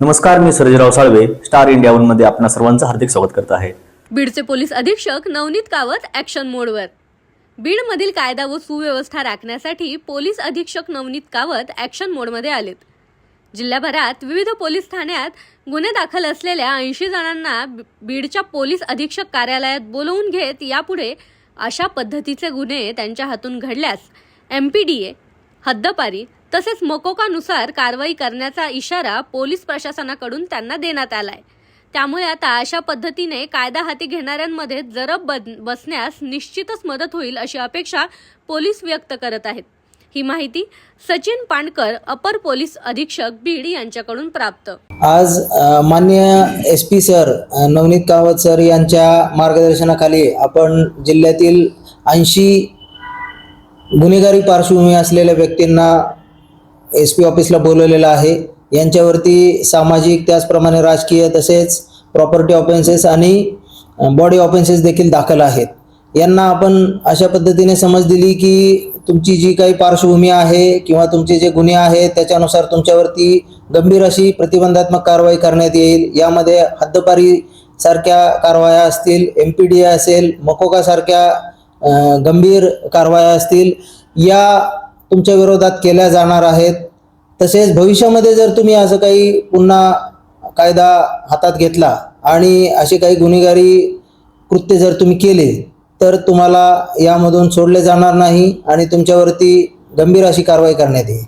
नमस्कार मी Sarjerao Salve star India वनमध्ये आपणा सर्वांचं हार्दिक स्वागत करत आहे. बीडचे पोलीस अधीक्षक नवनीत कावत ऍक्शन मोडवर बीडमधील कायदा व सुव्यवस्था राखण्यासाठी पोलीस अधीक्षक नवनीत कावत ऍक्शन मोडमध्ये आलेत. जिल्ह्याभरात विविध पोलीस ठाण्यात गुन्हे दाखल असलेल्या ऐंशी जणांना बीडच्या पोलीस अधीक्षक कार्यालयात बोलवून घेत यापुढे अशा पद्धतीचे गुन्हे त्यांच्या हातून घडल्यास एम पी डी ए हद्दपारी तसेच मकोकानुसार कारवाई करण्याचा इशारा पोलीस प्रशासनाकडून त्यांना देण्यात आलाय. त्यामुळे आता अशा पद्धतीने कायदा हाती घेणाऱ्यांमध्ये जरब बद- बसण्यास निश्चितच मदत होईल अशी अपेक्षा पोलीस व्यक्त करत आहेत. ही माहिती सचिन पांडकर अपर पोलीस अधीक्षक बीड यांच्याकडून प्राप्त. आज मान्य S P sir Navneet Kawat sir यांच्या मार्गदर्शनाखाली आपण जिल्ह्यातील ऐंशी गुन्हेगारी पार्श्वभूमी असलेल्या व्यक्तींना एस पी ऑफिसला बोलवलेलं आहे. यांच्यावरती सामाजिक त्याचप्रमाणे राजकीय तसेच प्रॉपर्टी ऑफेन्सेस आणि बॉडी ऑफेन्सेस देखील दाखल आहेत. यांना आपण अशा पद्धतीने समज दिली की तुमची जी काही पार्श्वभूमी आहे किंवा तुमचे जे गुन्हे आहेत त्याच्यानुसार तुमच्यावरती गंभीर अशी प्रतिबंधात्मक कारवाई करण्यात येईल. यामध्ये हद्दपारी सारख्या कारवाया असतील एम पी डी असेल मकोका सारख्या गंभीर कारवाया असतील या तुमच्या विरोधात केल्या जाणार आहेत. तसेच भविष्यामध्ये जर तुम्ही असं काही पुन्हा कायदा हातात घेतला आणि असे काही गुन्हेगारी कृत्य जर तुम्ही केले तर तुम्हाला यामधून सोडले जाणार नाही आणि तुमच्यावरती गंभीर अशी कारवाई करण्यात येईल.